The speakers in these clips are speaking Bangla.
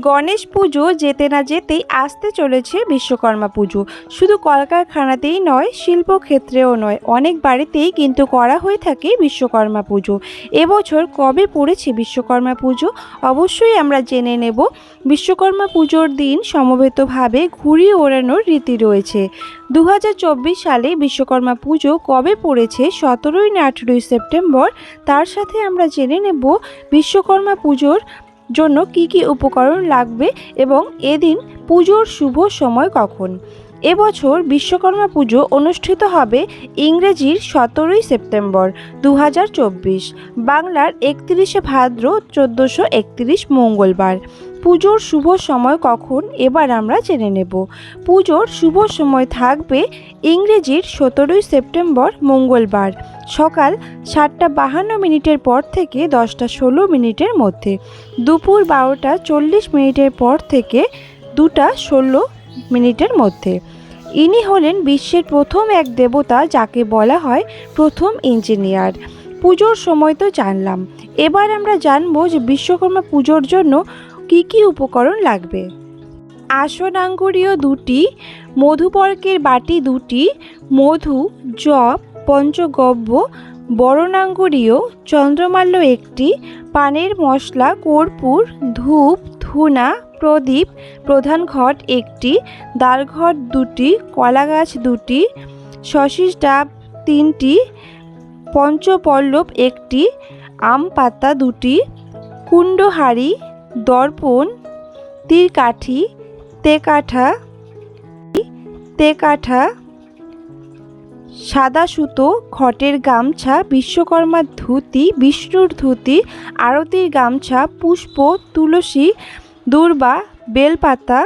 গণেশ পুজো যেতে না যেতেই আসতে চলেছে বিশ্বকর্মা পুজো। শুধু কলকারখানাতেই নয়, শিল্পক্ষেত্রেও নয়, অনেক বাড়িতেই কিন্তু করা হয়ে থাকে বিশ্বকর্মা পুজো। এবছর কবে পড়েছে বিশ্বকর্মা পুজো? অবশ্যই আমরা জেনে নেব। বিশ্বকর্মা পুজোর দিন সমবেতভাবে ঘুড়ি ওড়ানোর রীতি রয়েছে। দু হাজার চব্বিশ সালে বিশ্বকর্মা পুজো কবে পড়েছে? সতেরোই না আঠেরোই সেপ্টেম্বর। তার সাথে আমরা জেনে নেব বিশ্বকর্মা পুজোর জন্য কি কি উপকরণ লাগবে এবং এদিন পুজোর শুভ সময় কখন? এবছর বিশ্বকর্মা পুজো অনুষ্ঠিত হবে ইংরেজির সতেরোই সেপ্টেম্বর দু হাজার চব্বিশ। বাংলার একত্রিশে ভাদ্র চোদ্দোশো একত্রিশ মঙ্গলবার। পুজোর শুভ সময় কখন? এবার আমরা জেনে নেব। পুজোর শুভ সময় থাকবে ইংরেজির সতেরোই সেপ্টেম্বর মঙ্গলবার, সকাল সাতটা বাহান্ন মিনিটের পর থেকে দশটা ষোলো মিনিটের মধ্যে, দুপুর বারোটা চল্লিশ মিনিটের পর থেকে দুটা ষোলো মিনিটের মধ্যে। ইনি হলেন বিশ্বের প্রথম এক দেবতা যাকে বলা হয় প্রথম ইঞ্জিনিয়ার। পুজোর সময় তো জানলাম। এবার আমরা জানব যে বিশ্বকর্মা পুজোর জন্য কি কি উপকরণ লাগবে? আসনাঙ্গুরীয় দুটি, মধুপর্কের বাটি দুটি, মধু জব পঞ্চগব্য, বরণাঙ্গুরীয়, চন্দ্রমাল্য একটি, পানের মশলা, কর্পূর, ধূপ, ধুনা, প্রদীপ, প্রধান ঘট একটি দ্বারঘট দুটি, কলাগাছ দুটি শশীষ ডাব তিনটি, পঞ্চপল্লব একটি আম পাতা দুটি, কুণ্ডহারি দর্পণ তীরকাঠি তেকাঠা তেকাঠা সাদা সুতো খটের গামছা বিশ্বকর্মার ধুতি, বিষ্ণুর ধুতি, আরতির গামছা, পুষ্প, তুলসী, দূর্বা, বেলপাতা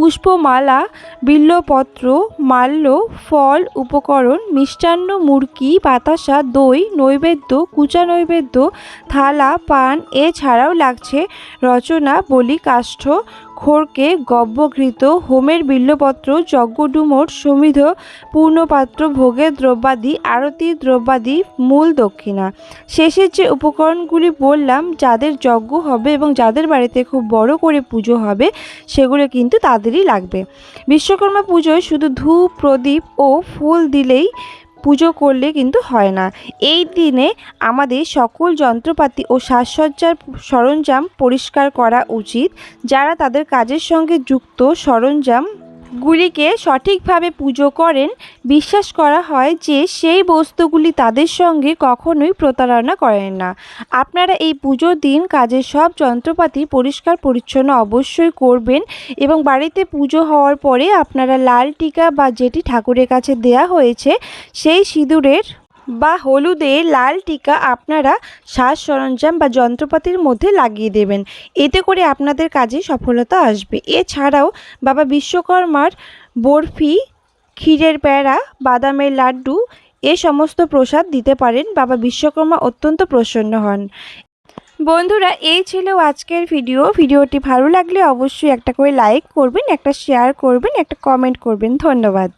পুষ্পমালা, বিল্লপত্র, মাল্য, ফল, উপকরণ, মিষ্টান্ন মুরকি বাতাসা, দই, নৈবেদ্য, কুচা নৈবেদ্য, থালা, পান, এছাড়াও লাগছে রচনা বলি কাষ্ঠ খড়কে গব্যঘৃত হোমের বিল্লপত্র, যজ্ঞডুমোর সমিধ পূর্ণপাত্র, ভোগের দ্রব্যাদি, আরতি দ্রব্যাদি, মূল দক্ষিণা। শেষের যে উপকরণগুলি বললাম, যাদের যজ্ঞ হবে এবং যাদের বাড়িতে খুব বড় করে পুজো হবে, সেগুলো কিন্তু তাদেরই লাগবে। বিশ্বকর্মা পুজোয় শুধু ধূপ, প্রদীপ ও ফুল দিলেই পুজো করলে কিন্তু হয় না। এই দিনে আমাদের সকল যন্ত্রপাতি ও সাজসজ্জার সরঞ্জাম পরিষ্কার করা উচিত। যারা তাদের কাজের সঙ্গে যুক্ত সরঞ্জাম গুলিকে সঠিকভাবে পুজো করেন, বিশ্বাস করা হয় যে সেই বস্তুগুলি তাদের সঙ্গে কখনোই প্রতারণা করেন না। আপনারা এই পুজোর দিন কাজের সব যন্ত্রপাতি পরিষ্কার পরিচ্ছন্ন অবশ্যই করবেন এবং বাড়িতে পুজো হওয়ার পরে আপনারা লাল টিকা বা যেটি ঠাকুরের কাছে দেয়া হয়েছে, সেই সিঁদুরের বা হলুদে লাল টিকা আপনারা সাজ সরঞ্জাম বা যন্ত্রপাতির মধ্যে লাগিয়ে দেবেন। এতে করে আপনাদের কাজে সফলতা আসবে। এছাড়াও বাবা বিশ্বকর্মার বরফি, ক্ষীরের প্যাড়া বাদামের লাড্ডু, এ সমস্ত প্রসাদ দিতে পারেন। বাবা বিশ্বকর্মা অত্যন্ত প্রসন্ন হন। বন্ধুরা, এই ছিল আজকের ভিডিও। ভিডিওটি ভালো লাগলে অবশ্যই একটা করে লাইক করবেন, একটা শেয়ার করবেন, একটা কমেন্ট করবেন। ধন্যবাদ।